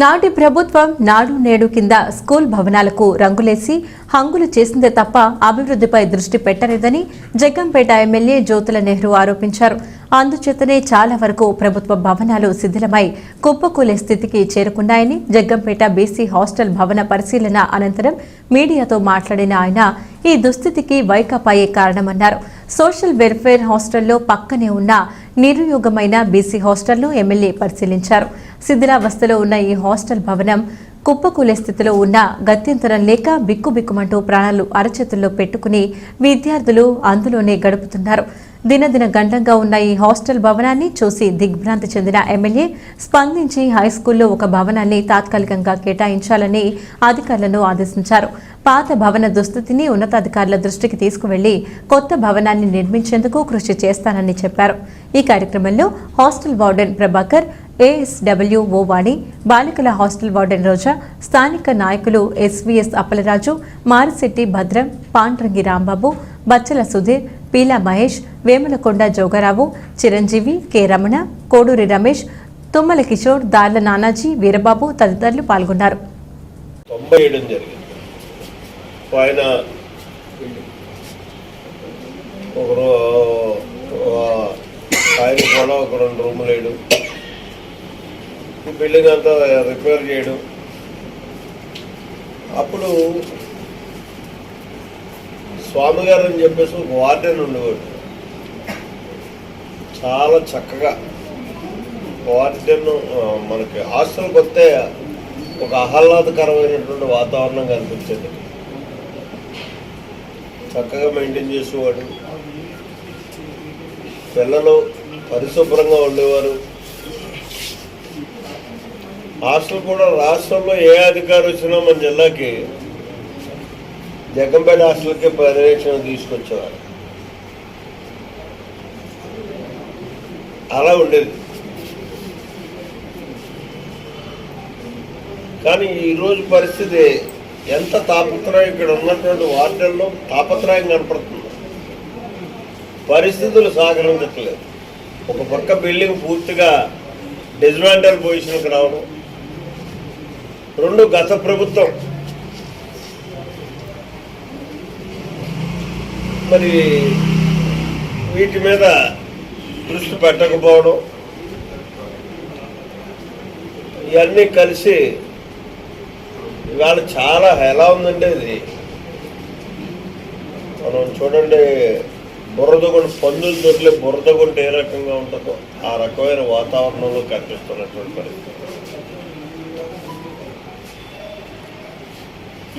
నాటి ప్రభుత్వం నాడు నేడు కింద స్కూల్ భవనాలకు రంగులేసి హంగులు చేసిందే తప్ప అభివృద్ధిపై దృష్టి పెట్టలేదని జగ్గంపేట ఎమ్మెల్యే జ్యోతుల నెహ్రూ ఆరోపించారు. అందుచేతనే చాలా వరకు ప్రభుత్వ భవనాలు శిథిలమై కుప్పకూలే స్థితికి చేరుకున్నాయని జగ్గంపేట బీసీ హాస్టల్ భవన పరిశీలన అనంతరం మీడియాతో మాట్లాడిన ఆయన ఈ దుస్థితికి వైకాపాయే కారణమన్నారు. సోషల్ వెల్ఫేర్ హాస్టల్లో పక్కనే ఉన్న నిరుయోగమైన బీసీ హాస్టల్ను ఎమ్మెల్యే పరిశీలించారు. శిథిలావస్థలో ఉన్న ఈ హాస్టల్ భవనం కుప్పకూలే స్థితిలో ఉన్న గత్యంతరం లేక బిక్కుబిక్కుమంటూ ప్రాణాలు అరచేతుల్లో పెట్టుకుని విద్యార్థులు అందులోనే గడుపుతున్నారు. దినదిన గండంగా ఉన్న ఈ హాస్టల్ భవనాన్ని చూసి దిగ్భ్రాంతి చెందిన ఎమ్మెల్యే స్పందించి హైస్కూల్లో ఒక భవనాన్ని తాత్కాలికంగా కేటాయించాలని అధికారులను ఆదేశించారు. పాత భవన దుస్థితిని ఉన్నతాధికారుల దృష్టికి తీసుకువెళ్ళి కొత్త భవనాన్ని నిర్మించేందుకు కృషి చేస్తానని చెప్పారు. ఈ కార్యక్రమంలో hostel warden Prabhakar ASWO Vani e, బాలికల హాస్టల్ వార్డెన్ రోజా స్థానిక నాయకులు ఎస్వీఎస్ అప్పలరాజు మారిశెట్టి భద్రం పాండ్రంగి రాంబాబు బచ్చల సుధీర్ పీలా మహేష్ వేములకొండ జోగారావు చిరంజీవి కె రమణ కోడూరి రమేష్ తుమ్మల కిషోర్ దార్ల నానాజీ వీరబాబు తదితరులు పాల్గొన్నారు. ఆయన ఒకరు ఆయన కూడా ఒక రెండు రూములు వేయడం బిల్డింగ్ అంతా రిపేర్ చేయడం. అప్పుడు స్వామి గారు అని చెప్పేసి ఒక వార్డెన్ ఉండేవాడు. చాలా చక్కగా. వార్డెన్ మనకి హాస్టల్కి వస్తే ఒక ఆహ్లాదకరమైనటువంటి వాతావరణం కనిపించేది. చక్కగా మెయింటైన్ చేసేవాడు. పిల్లలు పరిశుభ్రంగా ఉండేవారు. హాస్టల్ కూడా రాష్ట్రంలో ఏ అధికారం వచ్చినా మన జిల్లాకి జగంపేట హాస్టల్కి పర్యవేక్షణ తీసుకొచ్చేవారు. అలా ఉండేది. కానీ ఈరోజు పరిస్థితి ఎంత తాపత్రయం ఇక్కడ ఉన్నటువంటి వార్డుల్లో తాపత్రయం కనపడుతుంది. పరిస్థితులు సహకరించట్లేదు ఒక పక్క బిల్డింగ్ పూర్తిగా డిజ్మాంటల్ పొజిషన్కి రావడం రెండు గత ప్రభుత్వం. మరి వీటి మీద దృష్టి పెట్టకపోవడం ఇవన్నీ కలిసి ఇవాళ చాలా ఎలా ఉందంటే ఇది. మనం చూడండి బురదగుంట పందులు దొరికే బురదగుంట ఏ రకంగా ఉంటుందో ఆ రకమైన వాతావరణంలో కనిపిస్తున్నటువంటి పరిస్థితి.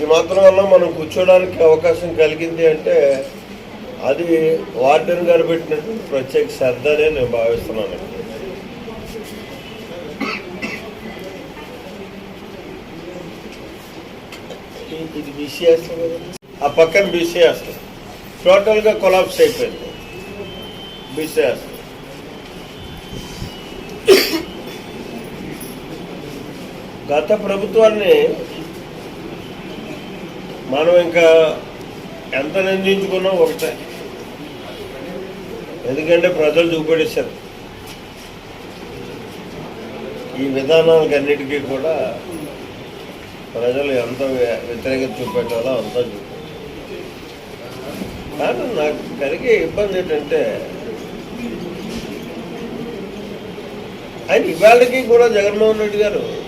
ఈ మాత్రం వల్ల మనం కూర్చోడానికి అవకాశం కలిగింది అంటే అది వార్డెన్ గారు పెట్టినటువంటి ప్రత్యేక శ్రద్ధ అనే నేను భావిస్తున్నాను. ఇది బీసీ ఆ పక్కన బీసీ టోటల్గా కొలాప్స్ అయిపోయింది. బీసీ గత ప్రభుత్వాన్ని మనం ఇంకా ఎంత నిందించుకున్నా ఒకటే. ఎందుకంటే ప్రజలు చూపెడేశారు. ఈ విధానాలకన్నిటికీ కూడా ప్రజలు ఎంత వ్య- వ్యతిరేకత చూపెట్టాలో అంతా చూపెట్టారు. కానీ నాకు కలిగే ఇబ్బంది ఏంటంటే ఆయన ఇవాళకి కూడా జగన్మోహన్ రెడ్డి గారు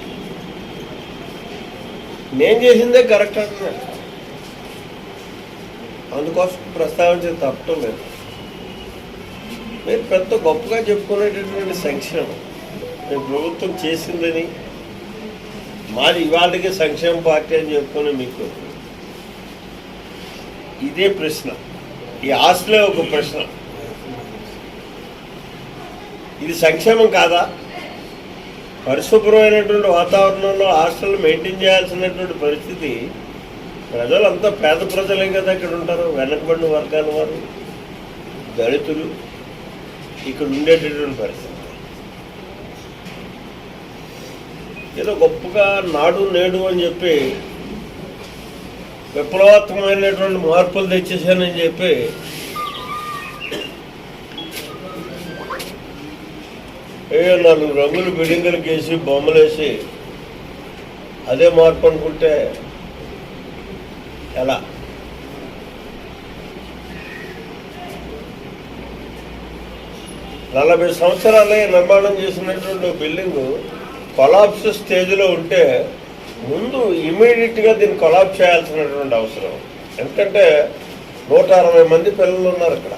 నేను చేసిందే కరెక్ట్ అంటున్నాడు. అందుకోసం ప్రస్తావించే తప్పటం లేదు. మీరు పెద్ద గొప్పగా చెప్పుకునేటటువంటి సంక్షేమం. మీ ప్రభుత్వం చేసిందని మాది ఇవాళకి సంక్షేమ పార్టీ అని చెప్పుకుని మీకు ఇదే ప్రశ్న. ఈ ఆస్తులే ఒక ప్రశ్న. ఇది సంక్షేమం కాదా? పరిశుభ్రమైనటువంటి వాతావరణంలో హాస్టల్ మెయింటైన్ చేయాల్సినటువంటి పరిస్థితి ప్రజలంతా పేద ప్రజలే కదా ఇక్కడ ఉంటారు. వెనకబడిన వర్గాల వారు దళితులు ఇక్కడ ఉండేటటువంటి పరిస్థితి. ఏదో గొప్పగా నాడు నేడు అని చెప్పి విప్లవాత్మకమైనటువంటి మార్పులు తెచ్చేసానని చెప్పి ఏ నాలుగు రంగులు బిల్డింగులు వేసి బొమ్మలేసి అదే మార్పు అనుకుంటే ఎలా? నలభై సంవత్సరాలే నిర్మాణం చేసినటువంటి బిల్డింగ్ కొలాప్స్ స్టేజ్లో ఉంటే ముందు ఇమీడియట్గా దీన్ని కొలాప్స్ చేయాల్సినటువంటి అవసరం. ఎందుకంటే నూట అరవై మంది పిల్లలు ఉన్నారు ఇక్కడ.